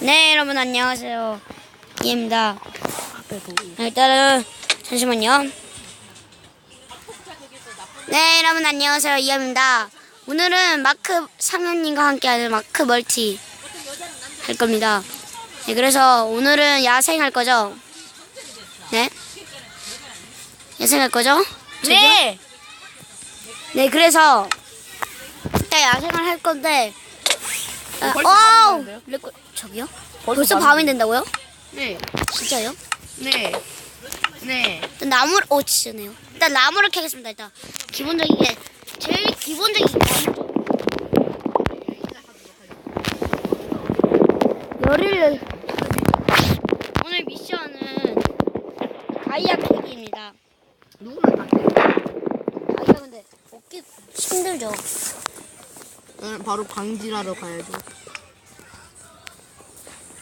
네, 여러분 안녕하세요. 이입니다. 일단은 잠시만요. 네, 여러분 안녕하세요. 이입니다. 오늘은 마크 상현님과 함께하는 마크 멀티 할 겁니다. 네, 그래서 오늘은 야생 할 거죠? 네? 야생 할 거죠? 저기요? 네. 네, 그래서 일단 야생을 할 건데. 아, 벌써 어우! 밤이? 레코- 저기요? 벌써 벌써 밤이 밤이 된다고요? 네. 진짜요? 네. 네. 일단 나무를 오 진짜네요. 일단 나무를 캐겠습니다. 일단 기본적인 게 제일 기본적인 게. 열을 오늘 미션은 다이아 캐기입니다. 돼. 다이아 근데 얻기 힘들죠. 오늘 바로 광질하러 가야죠.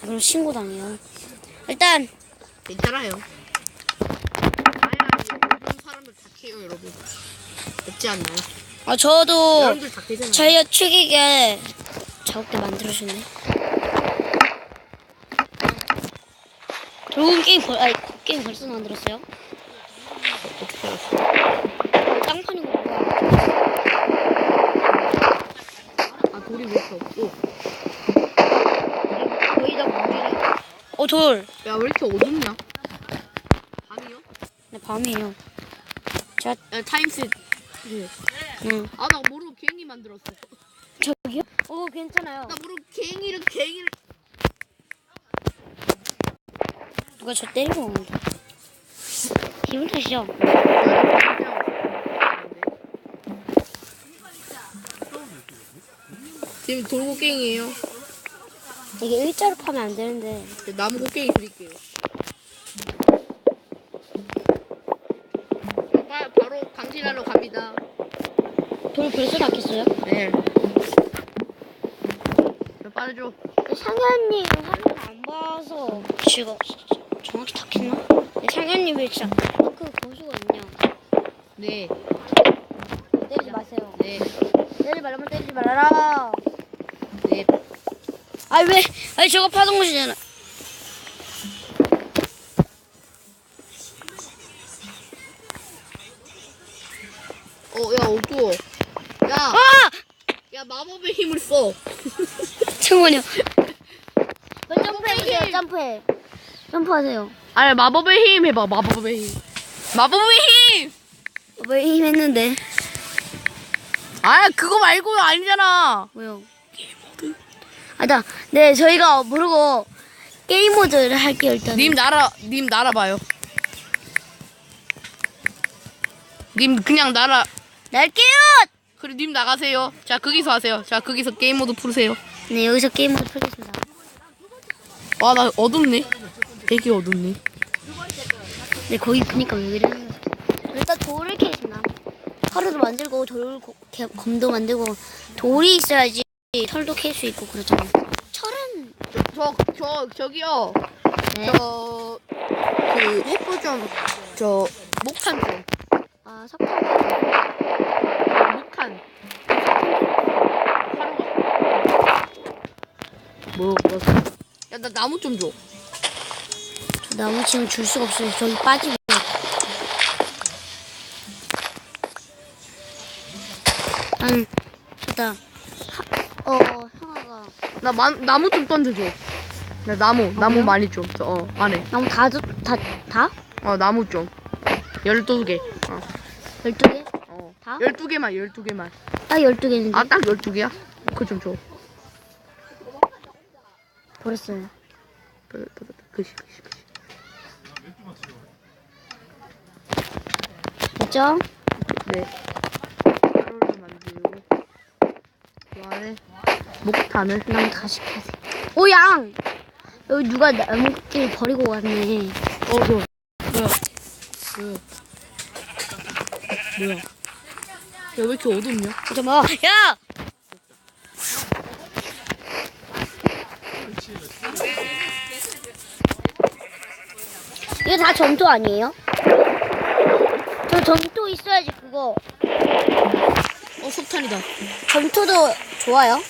그럼 신고 당해요. 일단 괜찮아요. 모든 사람들 다 캐요, 여러분. 없지 않나요? 어, 저도 여러분들 다 캐잖아요. 다이아 튀기게 작업대 만들어주네. 좋은 게임 벌, 아니 게임 벌써 만들었어요? 땅판인 거 뭐야? 왜 이렇게 없어? 거의 다 무지래. 어 돌. 야, 왜 이렇게 어둡냐? 밤이요? 네 밤이에요. 야, 타임스. 응. 아, 나 모르고 개인기 만들었어. 저기요? 어 괜찮아요. 나 모르고 개인기를, 개인기를. 누가 저 때리고 오는데. 기분 탓이죠? 지금 돌고갱이에요. 이게 일자로 파면 안 되는데. 나무 곡괭이 드릴게요. 바, 바로 강진하러 갑니다. 돌 벌써 닦겠어요? 네. 몇 빠르죠? 상현님 화면 안 봐서 지금 정확히 닦겠나? 네, 상현님 왜 진짜 그 고수가 있냐? 네. 때리지 마세요. 네. 때리지 말라면 때리지 말아라. 네. 아니 왜? 아니 저거 파동 것이잖아. 어, 야, 어두워. 야, 아! 야, 마법의 힘을 써. 잠깐만요. 그 점프해주세요. 점프해. 점프하세요. 아니, 마법의 힘 해봐, 마법의 힘. 마법의 힘! 왜 힘했는데? 아, 그거 말고 아니잖아. 뭐요? 아다. 네 저희가 모르고 게임 모드를 할게요 일단. 님 날아, 님 날아봐요. 님 그냥 날아. 날게요. 그래, 님 나가세요. 자, 거기서 하세요. 자, 거기서 게임 모드 풀으세요. 네 여기서 게임 모드 풀겠습니다. 와, 나 어둡네. 되게 어둡네. 네 거기 그니까 왜 이러는 거야? 일단 돌을 캐겠습니다. 하루도 만들고 돌 고- 개- 검도 만들고 돌이 있어야지 털도 캘 수 있고 그렇잖아요. 철은 저, 저, 저기요. 네. 저, 그, 햇불 좀, 저, 목탄 좀. 아 석탄 목탄. 뭐, 뭐. 야, 나 나무 좀 줘. 저 나무 지금 줄 수가 없어요. 저기 빠지고. 응, 좋다. 나 마, 나무 좀 던져줘. 나 나무, 나무 많이 좀. 저, 어, 안에. 나무 다, 줬- 다, 다? 어, 나무 좀. 12개. 어, 12개? 어. 다? 12개만, 12개만. 아, 12개인데. 아, 딱 12개야? 그거 좀 줘. 버렸어요. 그시, 그시, 그시. 됐죠? 네. 가루를 만들고 그 안에 목탄을 나무 다시 캐야 돼. 오, 양! 여기 누가 나무길 버리고 왔네. 어 뭐야 뭐야 뭐야 뭐야 야 왜 이렇게 어둡냐 잠깐만. 야! 이거 다 점토 아니에요? 저 점토 있어야지 그거. 어 석탄이다 점토도 좋아요.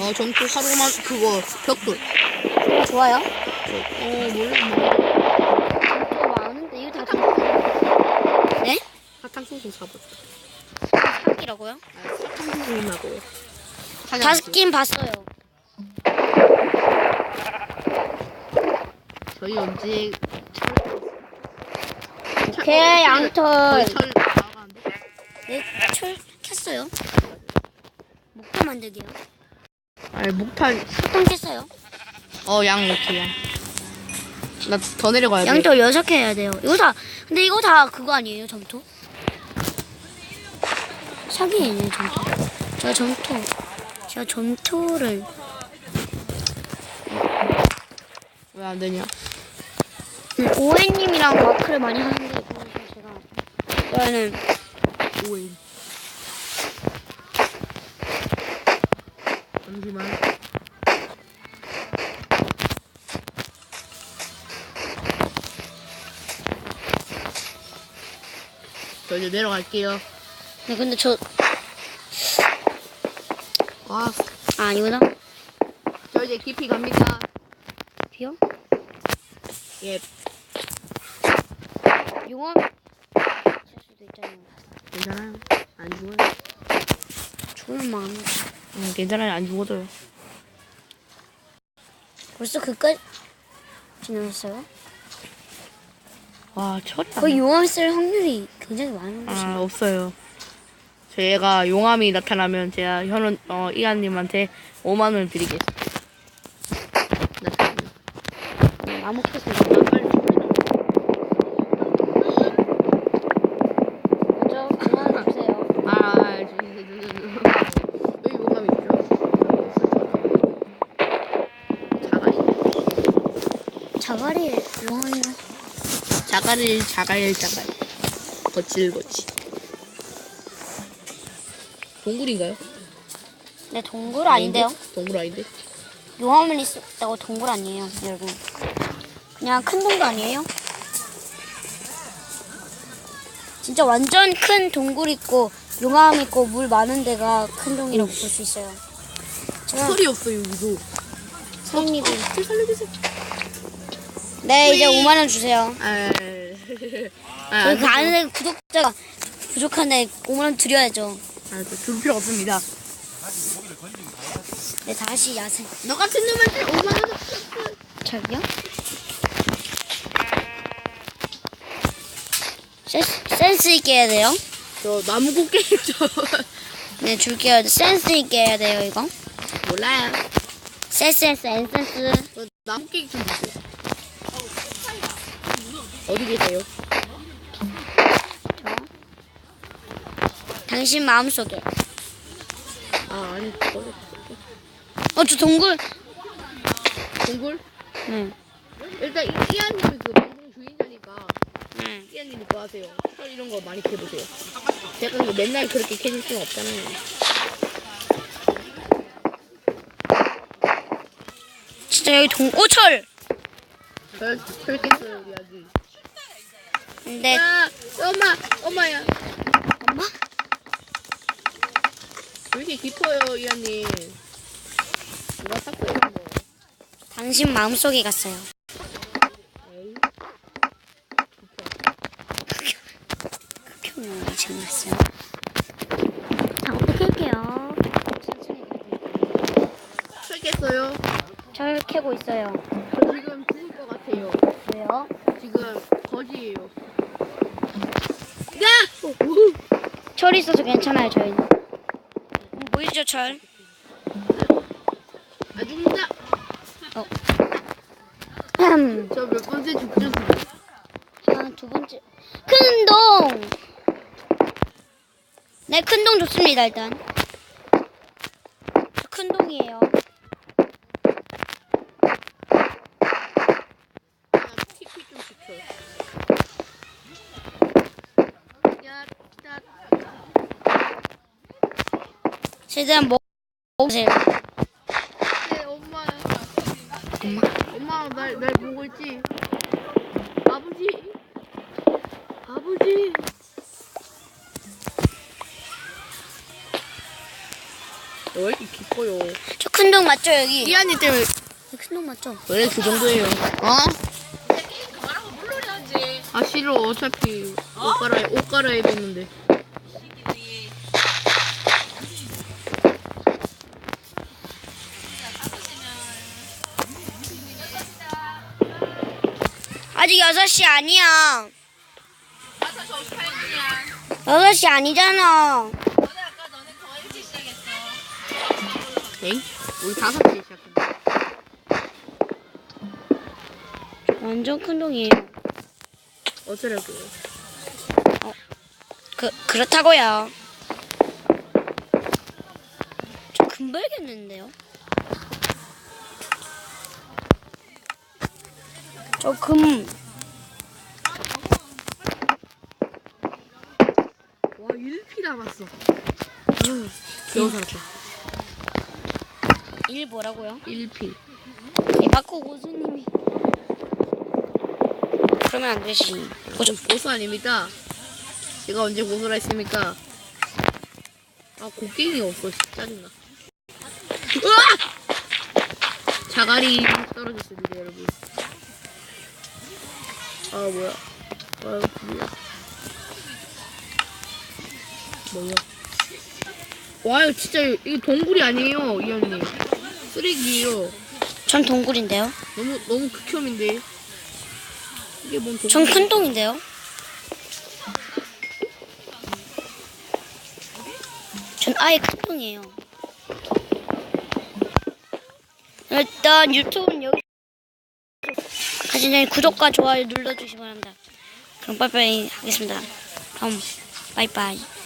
어 전투 하루만 그거 벽돌. 좋아요. 어 몰라 몰라. 또 많은데 이거 다 돈- 네? 사탕수수 사봤어. 사기라고요? 아, 사탕수수님하고요. 봤긴 봤어요. 저희 언제 개 양털. 저희 철 나가는데? 네, 철 캤어요. 목표 만들게요. 아니 목탄 소통 캤어요. 어양 이렇게 양. 나 더 내려가야 돼. 양털 여섯 개 해야 돼요. 이거 다 근데 이거 다 그거 아니에요 점토? 사기예요 점토. 제가 점토. 제가 점토를 왜 안 되냐? 오해님이랑 마크를 많이 하는데 그래서 제가 이거는 오일. 잠시만. 저 이제 내려갈게요. 네 근데 저 와, 아, 아니구나. 저 이제 깊이 갑니다. 비요? 예, 용암 칠 수도 있잖아요. 괜찮아요. 안 죽어요. 좋은 마음. 응, 괜찮아요. 안 죽어도요. 벌써 그까지 지나갔어요? 와, 철이 안 거의 용암 쓸 확률이 굉장히 많은 곳이. 아, 없어요. 제가 용암이 나타나면 제가 현원 어 이한님한테 5만 원을 드리겠습니다. 나타나면. 나무 캐서 먼저 그만 주세요. 아, 여기 용암 있죠? 자갈이. 용암이나 자갈을 자갈 자갈. 거칠 거칠. 동굴인가요? 네 동굴 아닌데요? 동굴 아닌데? 용암을 있다고 동굴 아니에요, 여러분. 그냥 큰 동굴 아니에요? 진짜 완전 큰 동굴 있고 용암 있고 물 많은 데가 큰 동이라고 볼 수 있어요. 제가 철이 없어요, 여기도. 선생님이 제 살려주세요. 네 이제 5만 원 주세요. 아, 아, 저희 그 안에 구독자가 부족한데 5만 원 드려야죠. 아, 줄 필요 없습니다. 네 다시 야생. 너 같은 놈한테 5만 원. 저기요? 센스, 센스 있게 해야 돼요. 저 나무 꽃게죠. 네 줄게요. 센스 있게 해야 돼요 이거. 몰라요. 센스 센스 센스. 저 나무 깨기 좀. 어디 계세요? 당신 마음속에. 아, 아니, 그거. 어 저 동굴. 동굴? 네. 일단 이- 이한님이 그 방송 주인이니까 네. 이한님이 뭐 하세요? 철 이런 거 많이 캐보세요. 제가 그 맨날 그렇게 캐줄 수는 없잖아요. 진짜 여기 동 오철. 철, 철 깼어요, 우리 아기. 근데 아, 엄마, 엄마야. 엄마? 왜 이렇게 깊어요, 이한님? 누가 샀어요, 이거? 당신 마음속에 갔어요. 에이, 흑형이 지금 갔어요. 자 어떻게 할게요? 깼어요. 절 캐고 있어요. 저 지금 죽을 것 같아요. 왜요? 지금 거지예요. 야! 어, 우! 철 있어서 괜찮아요 저희는. 음, 보이죠 철? 아 죽는다. 음. 저몇 번째 죽죠? 아, 두 번째. 큰 동! 네, 큰 동 좋습니다, 일단. 저큰 동이에요. 아, TP 좀 시켜. 야, 야, 최대한 먹, 먹으세요. 네, 엄마. 엄마? 엄마, 날, 날 보고 있지? 아버지? 아버지? 왜 이렇게 깊어요? 저 큰 동 맞죠 여기? 이한님 때문에 큰 동 맞죠? 왜 그 정도예요? 어? 아 싫어 어차피 옷 갈아 옷 갈아입었는데. 아직 6시 아니야. 6시 아니잖아. 에이? 우리 다섯 시에 시작했는데. 완전 큰 동이에요. 어쩌라고요? 그, 그렇다고요. 저 금발겠는데요? 저 금, 와 1피 남았어. 겨우 살았다. 일 뭐라고요? 1피. 이 마코 고수님이. 그러면 안 되지. 고수, 고수 아닙니까? 제가 언제 고수라 했습니까? 아 곡괭이가 없어 씨, 짜증나 으아! 자갈이 떨어졌습니다 여러분 아 뭐야. 아 뭐야 뭐야 와 이거 진짜 이게 동굴이 아니에요 이 형님. 쓰레기예요. 전 동굴인데요? 너무 너무 극혐인데. 이게 뭔 동굴 전 큰 동인데요? 전 아예 큰 동이에요. 일단 유튜브는 여기 전에 구독과 좋아요 눌러주시기 바랍니다. 그럼 빠이빠이 하겠습니다. 그럼 빠이빠이.